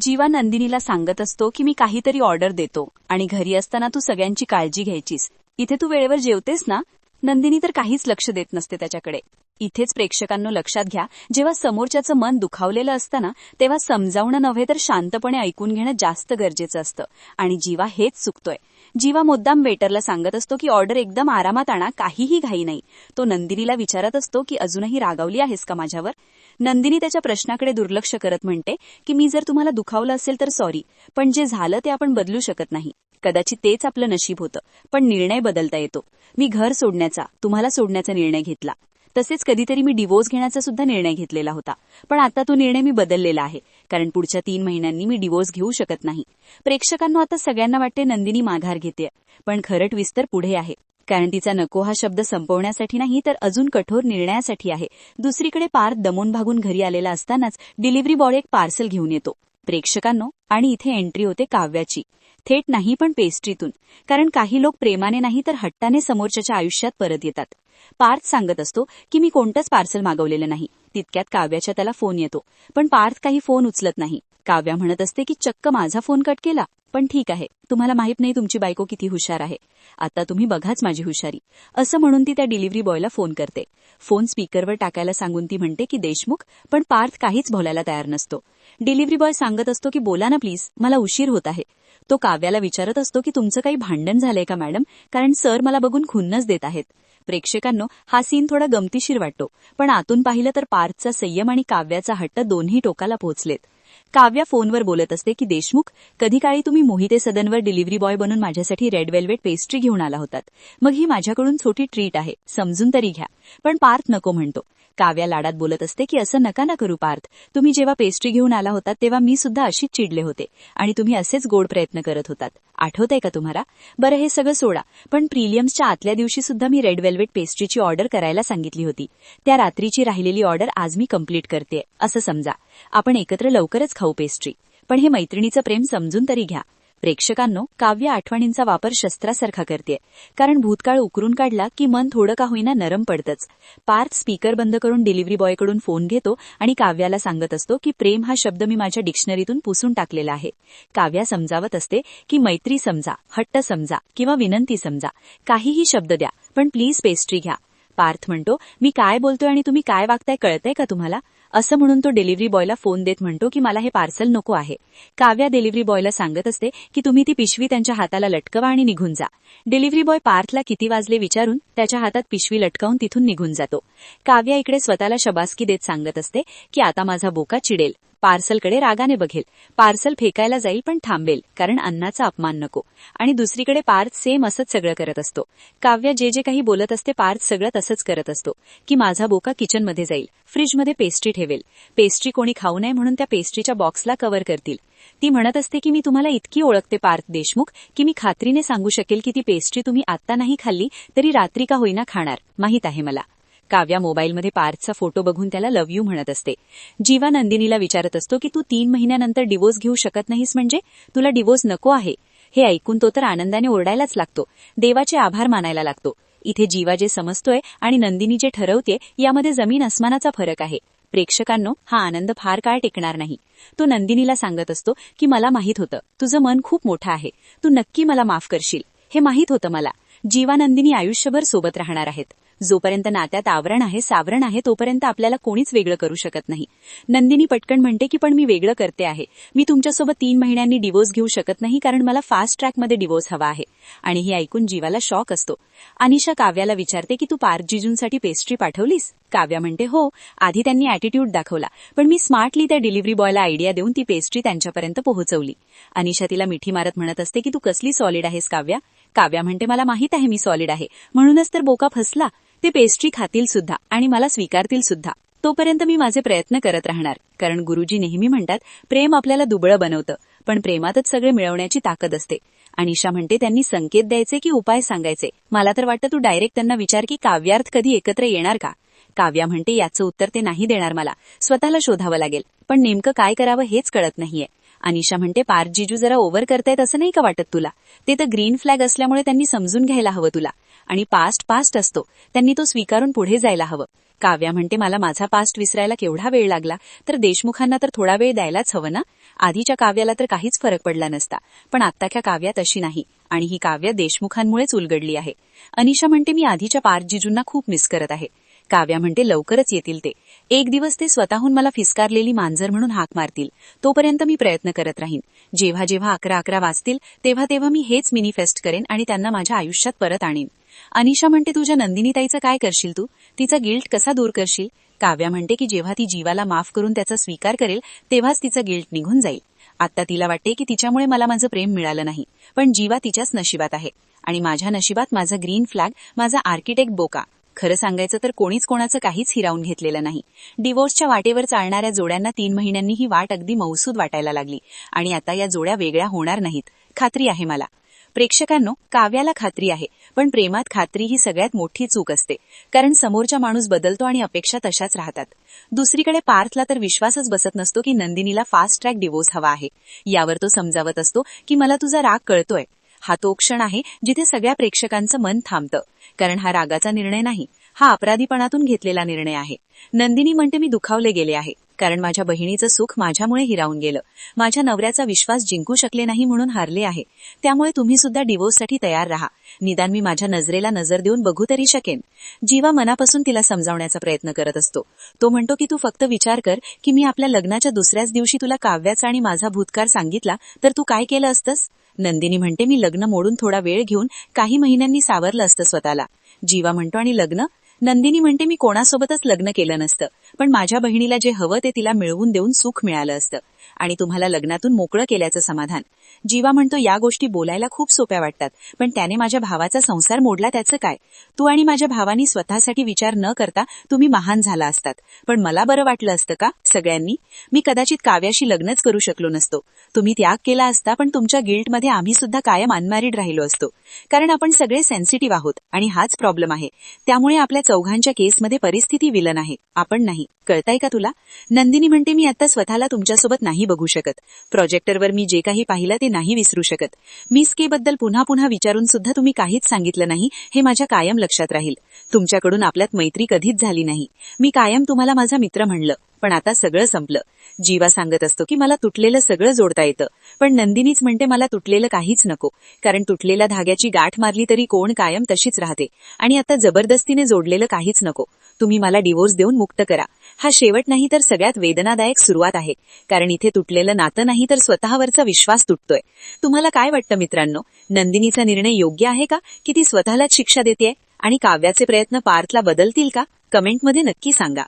जीवा नंदिनीला सांगत असतो की मी काहीतरी ऑर्डर देतो आणि घरी असताना तू सगळ्यांची काळजी घ्यायचीस. इथे तू वेळेवर जेवतेस ना? नंदिनी तर काहीच लक्ष देत नसते त्याच्याकडे. इथेच प्रेक्षकांनो लक्षात घ्या जेव्हा समोरच्याचं मन दुखावलेलं असतं ना तेव्हा समजावणं नव्हे तर शांतपणे ऐकून घेणं जास्त गरजेचं असतं. आणि जीवा हेच चुकतोय. जीवा मुद्दाम वेटरला सांगत असतो की ऑर्डर एकदम आरामात आणा काहीही घाई नाही. तो नंदिनीला विचारत असतो की अजूनही रागावली आहेस का माझ्यावर? नंदिनी त्याच्या प्रश्नाकडे दुर्लक्ष करत म्हणते की मी जर तुम्हाला दुखावलं असेल तर सॉरी पण जे झालं ते आपण बदलू शकत नाही. कदाचित तेच आपलं नशीब होतं पण निर्णय बदलता येतो. मी घर सोडण्याचा तुम्हाला सोडण्याचा निर्णय घेतला. तसेच कधीतरी मी डिवोर्स घेण्याचा सुद्धा निर्णय घेतलेला होता. पण आता तो निर्णय मी बदललेला आहे कारण पुढच्या तीन महिन्यांनी मी डिवोर्स घेऊ शकत नाही. प्रेक्षकांना आता सगळ्यांना वाटते नंदिनी माघार घेते पण खरं ट्विस्टर पुढे आहे. कारण तिचा नको हा शब्द संपवण्यासाठी नाही तर अजून कठोर निर्णयासाठी आहे. दुसरीकडे पार्थ दमून भागून घरी आलेला असतानाच डिलिव्हरी बॉय एक पार्सल घेऊन येतो. प्रेक्षकांनो आणि इथे एंट्री होते काव्याची. थेट नाही पण पेस्ट्रीतून कारण काही लोक प्रेमाने नाही तर हट्टाने समोरच्याच्या आयुष्यात परत येतात. पार्थ सांगत असतो की मी कोणतंच पार्सल मागवलेलं नाही. तितक्यात काव्याच्या त्याला फोन येतो. पण पार्थ काही फोन उचलत नाही. काव्या म्हणत असते की चक्क माझा फोन कट केला. पण ठीक आहे. तुम्हाला माहीत नाही तुमची बायको किती हुशार आहे. आता तुम्ही बघाच माझी हुशारी. असं म्हणून ती त्या डिलिव्हरी बॉयला फोन करते. फोन स्पीकरवर टाकायला सांगून ती म्हणते की देशमुख पण पार्थ काहीच बोलायला तयार नसतो. डिलिव्हरी बॉय सांगत असतो की बोला ना प्लीज. मला उशीर होत आहे. तो काव्याला विचारत असतो की तुमचं काही भांडण झालंय का मॅडम? कारण सर मला बघून खुन्नच देत आहेत. प्रेक्षकांनो हा सीन थोडा गमतीशीर वाटतो. पण आतून पाहिलं तर पार्थचा संयम आणि काव्याचा हट्ट दोन्ही टोकाला पोहोचलेत. काव्या फोनवर बोलत असते की देशमुख कधी काळी तुम्ही मोहिते सदनवर डिलिव्हरी बॉय बनून माझ्यासाठी रेड वेल्वेट पेस्ट्री घेऊन आला होतात. मग ही माझ्याकडून छोटी ट्रीट आहे. समजून तरी घ्या. पण पार्थ नको म्हणतो. काव्या लाडात बोलत असते की असं नका ना करू पार्थ. तुम्ही जेव्हा पेस्ट्री घेऊन आला होता तेव्हा मी सुद्धा अशीच चिडले होते. आणि तुम्ही असेच गोड प्रयत्न करत होतात. आठवतंय का तुम्हाला? बरं हे सगळं सोडा. पण प्रिलियम्सच्या आतल्या दिवशी सुद्धा मी रेड वेल्वेट पेस्ट्रीची ऑर्डर करायला सांगितली होती. त्या रात्रीची राहिलेली ऑर्डर आज मी कंप्लीट करते असं समजा. आपण एकत्र लवकरच खाऊ पेस्ट्री पण हे मैत्रिणीचं प्रेम समजून तरी घ्या. प्रेक्षकांनो काव्य आठवणींचा वापर शस्त्रासारखा करते कारण भूतकाळ उकरून काढला की मन थोडं का होईना नरम पडतंच. पार्थ स्पीकर बंद करून डिलिव्हरी बॉयकडून फोन घेतो आणि काव्याला सांगत असतो की प्रेम हा शब्द मी माझ्या डिक्शनरीतून पुसून टाकलेला आहे. काव्या समजावत असते की मैत्री समजा हट्ट समजा किंवा विनंती समजा. काहीही शब्द द्या पण प्लीज पेस्ट्री घ्या. पार्थ म्हणतो मी काय बोलतोय आणि तुम्ही काय वागताय कळतंय का तुम्हाला? असं म्हणून तो डिलिव्हरी बॉयला फोन देत म्हणतो की मला हे पार्सल नको आहे. काव्या डिलिव्हरी बॉयला सांगत असते की तुम्ही ती पिशवी त्यांच्या हाताला लटकवा आणि निघून जा. डिलिव्हरी बॉय पार्थला किती वाजले विचारून त्याच्या हातात पिशवी लटकावून तिथून निघून जातो. काव्या इकडे स्वतःला शबासकी देत सांगत असते की आता माझा बोका चिडेल. पार्सलकडे रागाने बघेल. पार्सल फेकायला जाईल पण थांबेल कारण अन्नाचा अपमान नको. आणि दुसरीकडे पार्थ सेम असंच सगळं करत असतो. काव्य जे जे काही बोलत असते पार्थ सगळं तसंच करत असतो की माझा बोका किचनमध्ये जाईल. फ्रीजमध्ये पेस्ट्री ठेवेल. पेस्ट्री कोणी खाऊ नये म्हणून त्या पेस्ट्रीच्या बॉक्सला कव्हर करतील. ती म्हणत असते की मी तुम्हाला इतकी ओळखते पार्थ देशमुख की मी खात्रीने सांगू शकेल की ती पेस्ट्री तुम्ही आत्ता नाही खाल्ली तरी रात्री का होईना खाणार. माहीत आहे मला. काव्या मोबाईलमध्ये पार्थचा फोटो बघून त्याला लव्ह यू म्हणत असते. जीवा नंदिनीला विचारत असतो की तू तीन महिन्यानंतर डिवोर्स घेऊ शकत नाहीस म्हणजे? तुला डिवोर्स नको आहे. हे ऐकून तो तर आनंदाने ओरडायलाच लागतो. देवाचे आभार मानायला लागतो. इथे जीवा जे समजतोय आणि नंदिनी जे ठरवते यामध्ये जमीन अस्मानाचा फरक आहे. प्रेक्षकांनो हा आनंद फार काळ टिकणार नाही. तो नंदिनीला सांगत असतो की मला माहीत होतं. तुझं मन खूप मोठं आहे. तू नक्की मला माफ करशील. हे माहीत होतं मला. जीवा नंदिनी आयुष्यभर सोबत राहणार आहेत. जोपर्यंत नात्यात आवरण आहे सावरण आहे तोपर्यंत आपल्याला कोणीच वेगळं करू शकत नाही. नंदिनी पटकन म्हणते की पण मी वेगळं करते आहे. मी तुमच्यासोबत तीन महिन्यांनी डिवोर्स घेऊ शकत नाही कारण मला फास्ट ट्रॅकमध्ये डिवोर्स हवा आहे. आणि हे ऐकून जीवाला शॉक असतो. अनिशा काव्याला विचारते की तू पार्क जिजूंसाठी पेस्ट्री पाठवलीस? काव्या म्हणते हो आधी त्यांनी अॅटिट्यूड दाखवला पण मी स्मार्टली त्या डिलिव्हरी बॉयला आयडिया देऊन ती पेस्ट्री त्यांच्यापर्यंत पोहोचवली. अनिशा तिला मिठी मारत म्हणत असते की तू कसली सॉलिड आहेस काव्या? काव्या म्हणते मला माहीत आहे मी सॉलिड आहे. म्हणूनच तर बोका फसला. ते पेस्ट्री खातील सुद्धा आणि मला स्वीकारतील सुद्धा. तोपर्यंत मी माझे प्रयत्न करत राहणार. कारण गुरुजी नेहमी म्हणतात प्रेम आपल्याला दुबळं बनवतं पण प्रेमातच सगळे मिळवण्याची ताकद असते. अनिशा म्हणते त्यांनी संकेत द्यायचे की उपाय सांगायचे. मला तर वाटतं तू डायरेक्ट त्यांना विचार की काव्यार्थ कधी एकत्र येणार का? काव्या म्हणते याचं उत्तर ते नाही देणार मला. स्वतःला शोधावं लागेल. पण नेमकं काय करावं हेच कळत नाहीये. अनिशा म्हणते पारजीजू जरा ओव्हर करतायत असं नाही का वाटत तुला? ते तर ग्रीन फ्लॅग असल्यामुळे त्यांनी समजून घ्यायला हवं तुला. आणि पास्ट पास्ट असतो. त्यांनी तो स्वीकारून पुढे जायला हवं. काव्या म्हणते मला माझा पास्ट विसरायला केवढा वेळ लागला. तर देशमुखांना तर थोडा वेळ द्यायलाच हवं ना? आधीच्या काव्याला तर काहीच फरक पडला नसता. पण आत्ताच्या काव्यात अशी नाही. आणि ही काव्य देशमुखांमुळेच उलगडली आहे. अनिशा म्हणते मी आधीच्या पारजीजूंना जिजूंना खूप मिस करत आहे. काव्या म्हणते लवकरच येतील ते. एक दिवस ते स्वतःहून मला फिसकारलेली मांजर म्हणून हाक मारतील. तोपर्यंत मी प्रयत्न करत राहीन. जेव्हा जेव्हा अकरा अकरा वाजतील तेव्हा तेव्हा मी हेच मिनिफेस्ट करेन आणि त्यांना माझ्या आयुष्यात परत आणीन. अनिशा म्हणते तुझ्या नंदिनीताईचं काय करशील तू? तिचा गिल्ट कसा दूर करशील? काव्या म्हणते की जेव्हा ती जीवाला माफ करून त्याचा स्वीकार करेल तेव्हाच तिचं गिल्ट निघून जाईल. आता तिला वाटते की तिच्यामुळे मला माझं प्रेम मिळालं नाही. पण जीवा तिच्याच नशिबात आहे. आणि माझ्या नशिबात माझा ग्रीन फ्लॅग माझा आर्किटेक्ट बोका. खरं सांगायचं तर कोणीच कोणाचं काहीच हिरावून घेतलेलं नाही. डिवोर्सच्या वाटेवर चालणाऱ्या जोड्यांना तीन महिन्यांनी ही वाट अगदी मौसूद वाटायला लागली. आणि आता या जोड्या वेगळ्या होणार नाहीत. खात्री आहे मला. प्रेक्षकांनो काव्याला खात्री आहे पण प्रेमात खात्री ही सगळ्यात मोठी चूक असते. कारण समोरचा माणूस बदलतो आणि अपेक्षा तशाच राहतात. दुसरीकडे पार्थला तर विश्वासच बसत नसतो की नंदिनीला फास्ट ट्रॅक डिवोर्स हवा आहे. यावर तो समजावत असतो की मला तुझा राग कळतोय. हा तो क्षण आहे जिथे सगळ्या प्रेक्षकांचं मन थांबतं. कारण हा रागाचा निर्णय नाही हा अपराधीपणातून घेतलेला निर्णय आहे. नंदिनी म्हणते मी दुखावले गेले आहे. कारण माझ्या बहिणीचं सुख माझ्यामुळे हिरावून गेलं. माझ्या नवऱ्याचा विश्वास जिंकू शकले नाही म्हणून हारले आहे. त्यामुळे तुम्ही सुद्धा डिवोर्ससाठी तयार राहा. निदान मी माझ्या नजरेला नजर देऊन बघू तरी शकेन. जीवा मनापासून तिला समजावण्याचा प्रयत्न करत असतो. तो म्हणतो की तू फक्त विचार कर की मी आपल्या लग्नाच्या दुसऱ्याच दिवशी तुला काव्याचा आणि माझा भूतकार सांगितला तर तू काय केलं असतंस? नंदिनी म्हणते मी लग्न मोडून थोडा वेळ घेऊन काही महिन्यांनी सावरलं असतं स्वतःला. जीवा म्हणतो आणि लग्न? नंदिनी म्हणते मी कोणासोबतच लग्न केलं नसतं. पण माझ्या बहिणीला जे हवं ते तिला मिळवून देऊन सुख मिळालं असतं. आणि तुम्हाला लग्नातून मोकळं केल्याचं समाधान. जीवा म्हणतो या गोष्टी बोलायला खूप सोप्या वाटतात. पण त्याने माझ्या भावाचा संसार मोडला त्याचं काय? तू आणि माझ्या भावानी स्वतःसाठी विचार न करता तुम्ही महान झाला असतात. पण मला बरं वाटलं असतं का सगळ्यांनी? मी कदाचित काव्याशी लग्नच करू शकलो नसतो. तुम्ही त्याग केला असता पण तुमच्या गिल्टमध्ये आम्ही सुद्धा कायम अनमॅरिड राहिलो असतो. कारण आपण सगळे सेन्सिटिव्ह आहोत आणि हाच प्रॉब्लेम आहे. त्यामुळे आपल्या चौघांच्या केसमध्ये परिस्थिती विलन आहे. आपण नाही. नाही. कळताय का तुला? नंदिनी म्हणते मी आता स्वतःला तुमच्यासोबत नाही बघू शकत. प्रोजेक्टरवर मी जे काही पाहिलं ते नाही विसरू शकत. मिस के बद्दल पुन्हा पुन्हा विचारून सुद्धा तुम्ही काहीच सांगितलं नाही. हे माझ्या कायम लक्षात राहील. तुमच्याकडून आपल्यात मैत्री कधीच झाली नाही. मी कायम तुम्हाला माझा मित्र म्हणलं. पण आता सगळं संपलं. जीवा सांगत असतो की मला तुटलेलं सगळं जोडता येतं. पण नंदिनीच म्हणते मला तुटलेलं काहीच नको. कारण तुटलेल्या धाग्याची गाठ मारली तरी कोण कायम तशीच राहते. आणि आता जबरदस्तीने जोडलेलं काहीच नको. तुम्ही मला डिवोर्स देऊन मुक्त करा. हा शेवट नाही तर सगळ्यात वेदनादायक सुरुवात आहे. कारण इथे तुटलेलं नातं नाही तर स्वतःवरचा विश्वास तुटतोय. तुम्हाला काय वाटतं मित्रांनो? नंदिनीचा निर्णय योग्य आहे का? की ती स्वतःलाच शिक्षा देते आणि काव्याचे प्रयत्न पार्थला बदलतील का? कमेंटमध्ये नक्की सांगा.